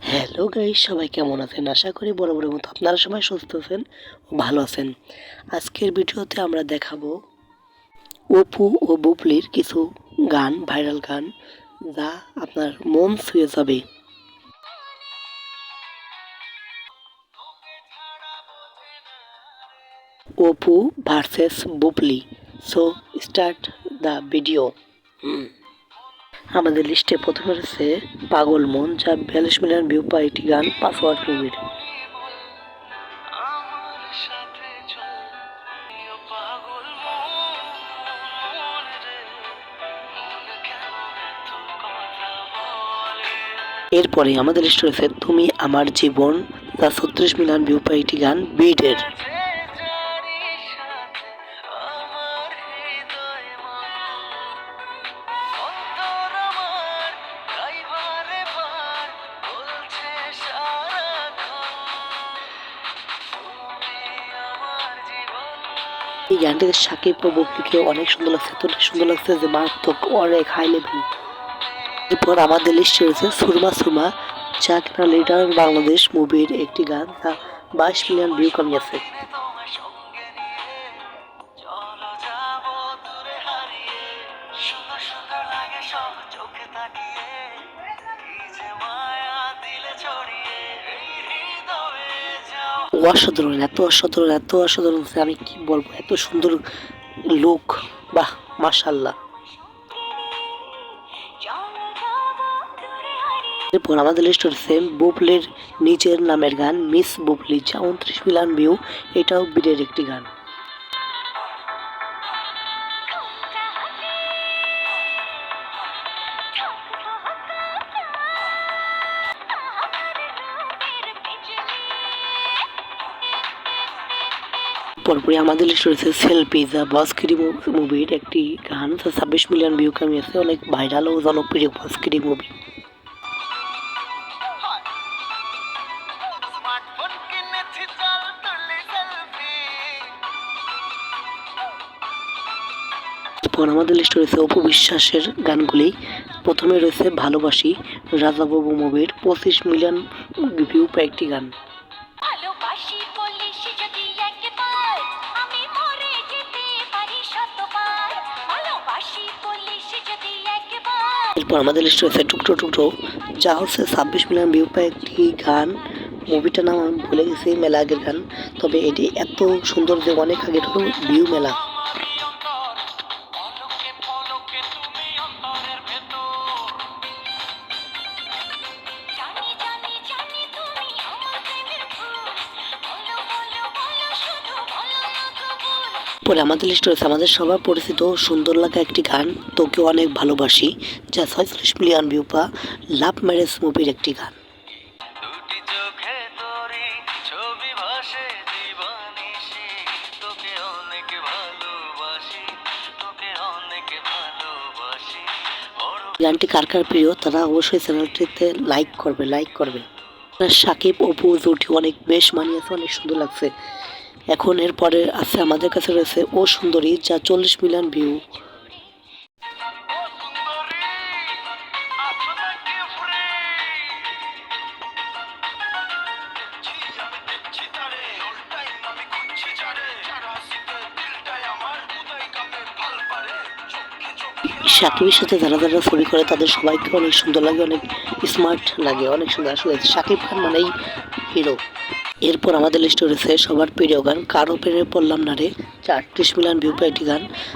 Hello guys, সবাই কেমন আছেন? আশা করি বড় বড় মতো আপনারা সবাই সুস্থ আছেন ও ভালো আছেন। আজকের ভিডিওতে আমরা দেখাবো অপু ও বুবলির কিছু গান, ভাইরাল গান, যা আপনার মন ছুঁয়ে যাবে। Apu versus Bubly so start the video আমাদের লিস্টে প্রথমে রয়েছে পাগল মন যা বিয়াল্লিশ মিলিয়ন ভিউ পায় একটি গান পাসওয়ার্ড মুভির এরপরে আমাদের লিস্টে রয়েছে তুমি আমার জীবন যা ছত্রিশ মিলিয়ন ভিউ পায় একটি গান বিটের এই গানটিতে সাকিব ও বকলিকে অনেক সুন্দর লাগছে, এতটা সুন্দর লাগছে যে মারাত্মক অনেক হাই লেভেল এরপর আমাদের লিস্টে রয়েছে সুরমা সুরমা যা কিনা লিডার বাংলাদেশ মুভির একটি গান, যা বাইশ মিলিয়ন ভিউ কামিয়েছে তাকিয়ে। অসাধারণ, এত অসাধারণ এত অসাধারণ আমি কি বলব, এত সুন্দর লোক বাহ মাশাল্লাহ এরপর আমাদের লিস্ট হচ্ছে বুবলির নিজের নামের গান, মিস বুবলি যা উনত্রিশ মিলিয়ন ভিউ এটাও বীরের একটি গান। পরপরই আমাদের লিস্ট রয়েছে সেলফি যা বসকিরি মুভির একটি গান। যা ছাব্বিশ মিলিয়ন ভিউ কামিয়েছে অনেক ভাইরাল ও জনপ্রিয় বসকিরি মুভি এরপর আমাদের লিস্ট রয়েছে অপু বিশ্বাসের গানগুলি। প্রথমে রয়েছে ভালোবাসি রাজাবাবু মুভির পঁচিশ মিলিয়ন ভিউ পায় একটি গান। একবার আমাদের লিস্ট রয়েছে টুকরো টুকটো যা হচ্ছে ছাব্বিশ মিলিয়ন ভিউ পায় একটি গান। মুভিটার নাম আমি ভুলে গেছি, মেলা আগের গান। তবে এটি এত সুন্দর যে অনেক আগের ভিউ মেলা। পরে আমাদের লিস্ট রয়েছে। আমাদের সবার পরিচিত সুন্দর লাগা একটি গান তোকে অনেক ভালোবাসি যা ছয়চল্লিশ মিলিয়ন ভিউ পা লাভ ম্যারেজ মুভির একটি গান। গানটি কার কার প্রিয় তারা অবশ্যই চ্যানেলটিতে লাইক করবে লাইক করবে। সাকিব অপু জুটি অনেক বেশ মানিয়েছে অনেক সুন্দর লাগছে। এখন এরপরে আছে আমাদের কাছে রয়েছে ও সুন্দরী যা চল্লিশ মিলিয়ন ভিউ সাকিবের সাথে যারা যারা ছবি করে, তাদের সবাইকে অনেক সুন্দর লাগে, অনেক স্মার্ট লাগে, অনেক সুন্দর আসলে সাকিব খান মানেই হিরো এরপর আমাদের লিস্টে রয়েছে সবার প্রিয় গান, কারও প্রেমে পড়লাম না রে, চার মিলিয়ন ভিউ পায় একটি গান।